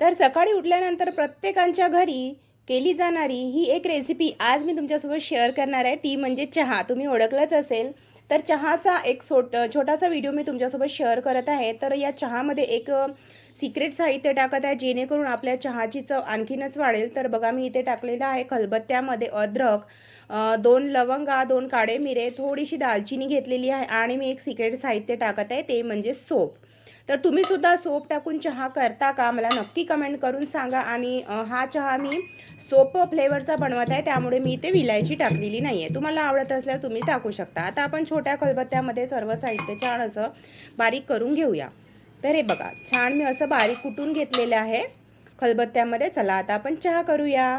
तर सकाळी उठल्यानंतर प्रत्येकांच्या घरी केली जाणारी ही एक रेसिपी आज मी तुमच्यासोबत शेअर करणार आहे. ती म्हणजे चहा. तुम्ही ओळखलंच असेल. तर चहाचा एक छोट छोटासा व्हिडिओ मी तुमच्यासोबत शेअर करत आहे. तर या चहामध्ये एक सिक्रेट साहित्य टाकत आहे जेणेकरून आपल्या चहाची चव आणखीनच वाढेल. तर बघा मी इथे टाकलेलं आहे खलबत्त्यामध्ये अद्रक दोन लवंगा दोन काळे मिरे थोडीशी दालचिनी घेतलेली आहे आणि मी एक सिक्रेट साहित्य टाकत आहे ते म्हणजे सोप. तर तुम्ही सुद्धा सोप टाकून चहा करता का? मला नक्की कमेंट करून सांगा. आणि हा चहा मी सोप फ्लेवरचा बनवत आहे. त्यामुळे मी इथे विलायची टाकलेली नाही आहे तुम्हाला आवडत असल्यास तुम्ही टाकू शकता. आता आपण छोट्या खलबत्त्यामध्ये सर्व साहित्य छान असं बारीक करून घेऊया. तर हे बघा छान मी असं बारीक कुटून घेतलेलं आहे खलबत्त्यामध्ये. चला आता आपण चहा करूया.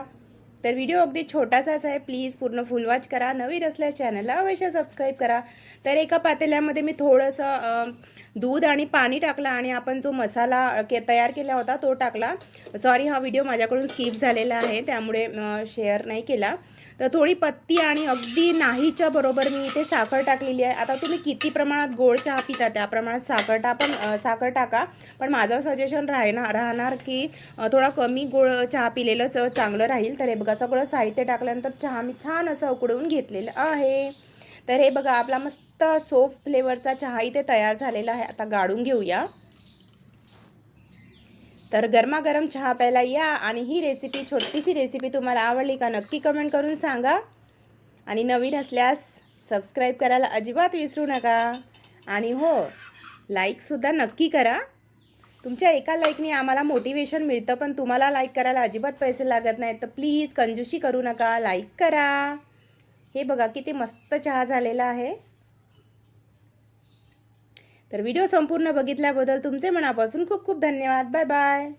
तर व्हिडिओ अगदी छोटासाच आहे. प्लीज पूर्ण फुल वॉच करा. नवीन असल्यास चॅनलला अवश्य सबस्क्राईब करा. तर एका पातेल्यामध्ये मी थोडंसं दूध आणि पाणी टाकलं आणि आपण जो मसाला के तयार केला होता तो टाकला. सॉरी हा व्हिडिओ माझ्याकडून स्किप झालेला आहे. त्यामुळे शेअर नाही केला. तर थोडी पत्ती आणि अगदी नाहीच्या बरोबर मी इथे साखर टाकलेली आहे. आता तुम्ही किती प्रमाणात गोड चहा पिता त्या प्रमाणात साखर टा पण साखर टाका. पण माझं सजेशन राहणार राहणार की थोडा कमी गोड चहा पिलेलंच चांगलं राहील. तर हे बघा सगळं साहित्य टाकल्यानंतर चहा मी छान असं उकडवून घेतलेलं आहे. तर हे बघा आपला मस्त सोफ फ्लेवरचा चहा इथे तयार झालेला आहे. आता गाळून घेऊया. तर गरमागरम चहा प्यायला या आणि ही रेसिपी छोटीशी रेसिपी तुम्हाला आवडली का नक्की कमेंट करून सांगा. आणि नवीन असल्यास सबस्क्राईब करायला अजिबात विसरू नका. आणि हो लाईकसुद्धा नक्की करा. तुमच्या एका लाईकने आम्हाला मोटिवेशन मिळतं पण तुम्हाला लाईक करायला अजिबात पैसे लागत नाहीत. तर प्लीज कंजूशी करू नका. लाईक करा. हे बघा किती मस्त चहा झालेला आहे. तर व्हिडिओ संपूर्ण बघितल्याबद्दल तुमचे मनापासून खूप खूप धन्यवाद. Bye bye.